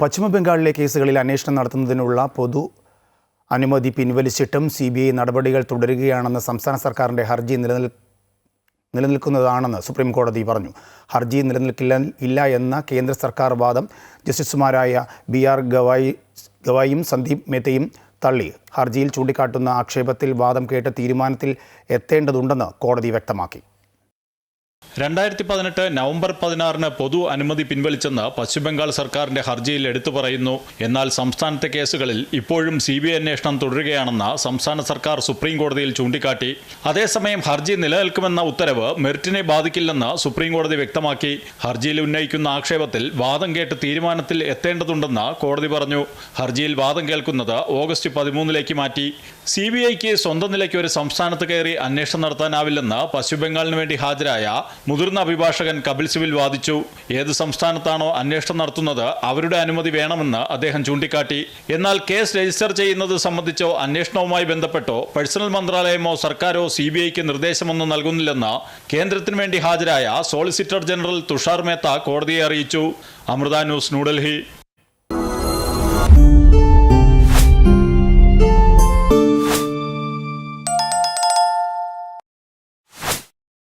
പശ്ചിമബംഗാളിലെ കേസുകളിൽ അന്വേഷണം നടത്തുന്നതിനുള്ള പൊതു അനുമതി പിൻവലിച്ചിട്ടും സി ബി ഐ നടപടികൾ തുടരുകയാണെന്ന് സംസ്ഥാന സർക്കാരിന്റെ ഹർജി നിലനിൽ നിലനിൽക്കുന്നതാണെന്ന് സുപ്രീം കോടതി പറഞ്ഞു. ഹർജി നിലനിൽക്കില്ല ഇല്ല എന്ന കേന്ദ്ര സർക്കാർ വാദം ജസ്റ്റിസുമാരായ ബി ആർ ഗവായി ഗവായിയും സന്ദീപ് മേത്തയും തള്ളി. ഹർജിയിൽ ചൂണ്ടിക്കാട്ടുന്ന ആക്ഷേപത്തിൽ വാദം കേട്ട് തീരുമാനത്തിൽ എത്തേണ്ടതുണ്ടെന്ന് കോടതി വ്യക്തമാക്കി. രണ്ടായിരത്തി പതിനെട്ട് നവംബർ പതിനാറിന് പൊതു അനുമതി പിൻവലിച്ചെന്ന് പശ്ചിമബംഗാൾ സർക്കാരിന്റെ ഹർജിയിൽ എടുത്തു പറയുന്നു. എന്നാൽ സംസ്ഥാനത്തെ കേസുകളിൽ ഇപ്പോഴും സി ബി ഐ അന്വേഷണം തുടരുകയാണെന്ന് സംസ്ഥാന സർക്കാർ സുപ്രീം കോടതിയിൽ ചൂണ്ടിക്കാട്ടി. അതേസമയം ഹർജി നിലനിൽക്കുമെന്ന ഉത്തരവ് മെറിറ്റിനെ ബാധിക്കില്ലെന്ന് സുപ്രീം കോടതി വ്യക്തമാക്കി. ഹർജിയിൽ ഉന്നയിക്കുന്ന ആക്ഷേപത്തിൽ വാദം കേട്ട് തീരുമാനത്തിൽ എത്തേണ്ടതുണ്ടെന്ന് കോടതി പറഞ്ഞു. ഹർജിയിൽ വാദം കേൾക്കുന്നത് ഓഗസ്റ്റ് പതിമൂന്നിലേക്ക് മാറ്റി. സി ബി ഐക്ക് സ്വന്തം നിലയ്ക്ക് ഒരു സംസ്ഥാനത്ത് കയറി അന്വേഷണം നടത്താനാവില്ലെന്ന് പശ്ചിമബംഗാളിന് വേണ്ടി ഹാജരായ മുതിർന്ന അഭിഭാഷകൻ കപിൽ സിബിൽ വാദിച്ചു. ഏത് സംസ്ഥാനത്താണോ അന്വേഷണം നടത്തുന്നത് അവരുടെ അനുമതി വേണമെന്ന് അദ്ദേഹം ചൂണ്ടിക്കാട്ടി. എന്നാൽ കേസ് രജിസ്റ്റർ ചെയ്യുന്നത് സംബന്ധിച്ചോ അന്വേഷണവുമായി ബന്ധപ്പെട്ടോ പേഴ്സണൽ മന്ത്രാലയമോ സർക്കാരോ സി ബി ഐക്ക് നിർദ്ദേശമൊന്നും നൽകുന്നില്ലെന്ന് കേന്ദ്രത്തിന് വേണ്ടി ഹാജരായ സോളിസിറ്റർ ജനറൽ തുഷാർ മേത്ത കോടതിയെ അറിയിച്ചു. അമൃത ന്യൂസ് ന്യൂഡൽഹി.